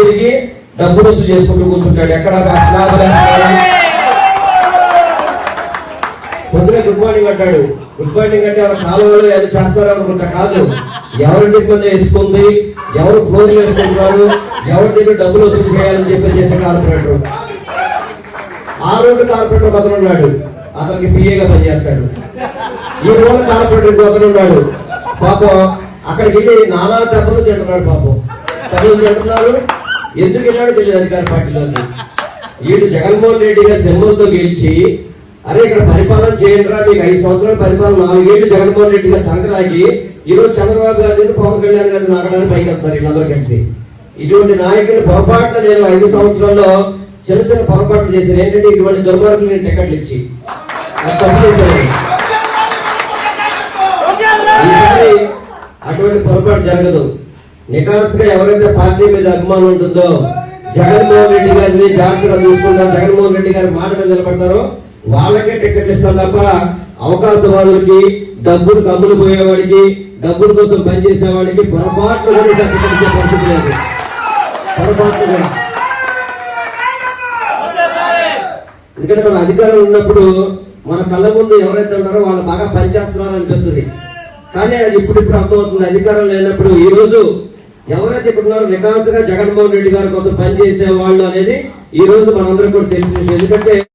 తిరిగి డబ్బులు రుసు చేసుకుంటూ కూర్చుంటాడు. ఎక్కడ పొద్దునే గుడ్ మార్నింగ్ అంటాడు. గుడ్ మార్నింగ్ అంటే వాళ్ళ కాలువలు అది చేస్తారో అనుకుంటా కాదు. ఎవరి డిపెండ్ వేసుకుంది? ఎవరు ఫోన్ వేసుకుంటున్నారు? ఎవరి దగ్గర డబ్బులు వసూలు చేయాలని చెప్పి చేసే కార్పొరేటర్. ఆ రోజు కార్పొరేటర్ ఒక అతను ఉన్నాడు. అతనికి పిఏగా పనిచేస్తాడు. ఈ రోజు కార్పొరేటర్ ఇంకో అతను ఉన్నాడు. పాపం అక్కడికి వెళ్ళి నానా దెబ్బలు తింటున్నాడు పాపం. దెబ్బలు తింటున్నారు ఎందుకు వెళ్ళాడో తెలియదు అధికార పార్టీలోకి వీడు జగన్మోహన్ రెడ్డి గారు సింహంతో గెలిచి అరే ఇక్కడ పరిపాలన చేయండి రా మీకు ఐదు సంవత్సరాల పరిపాలన నాలుగేళ్ళు జగన్మోహన్ రెడ్డి గారు సంక్రాంతి ఈ రోజు చంద్రబాబు గారిని పవన్ కళ్యాణ్ గారిని నాగడానికి పైకి వెళ్తారు వీళ్ళందరూ కలిసి. ఇటువంటి నాయకులు పొరపాటున నేను ఐదు సంవత్సరాల్లో చిన్న చిన్న పొరపాట్లు చేశాను ఏంటంటే ఇటువంటి దుర్మార్గులు నేను టికెట్లు ఇచ్చి అటువంటి పొరపాటు జరగదు. నికాస్గా ఎవరైతే పార్టీ మీద అభిమానం ఉంటుందో జగన్మోహన్ రెడ్డి గారిని జాగ్రత్తగా చూసుకుంటారు జగన్మోహన్ రెడ్డి గారి మాట మీద నిలబడతారో వాళ్ళకే టికెట్లు ఇస్తాం తప్ప అవకాశవాదులకి డబ్బులు కమ్ములు పోయేవాడికి డబ్బుల కోసం పనిచేసేవాడికి పొరపాట్లు కూడా టికెట్ ఇచ్చే పరిస్థితి లేదు. పొరపాట్లు కూడా. ఎందుకంటే మన అధికారం ఉన్నప్పుడు మన కళ్ళ ముందు ఎవరైతే ఉన్నారో వాళ్ళు బాగా పనిచేస్తున్నారు అనిపిస్తుంది. కానీ అది ఇప్పుడు ఇప్పుడు అర్థమవుతుంది. అధికారం లేనప్పుడు ఈ రోజు ఎవరైతే ఇప్పుడు ఉన్నారో జగన్మోహన్ రెడ్డి గారి కోసం పనిచేసే వాళ్ళు అనేది ఈ రోజు మనందరం కూడా తెలిసిన ఎందుకంటే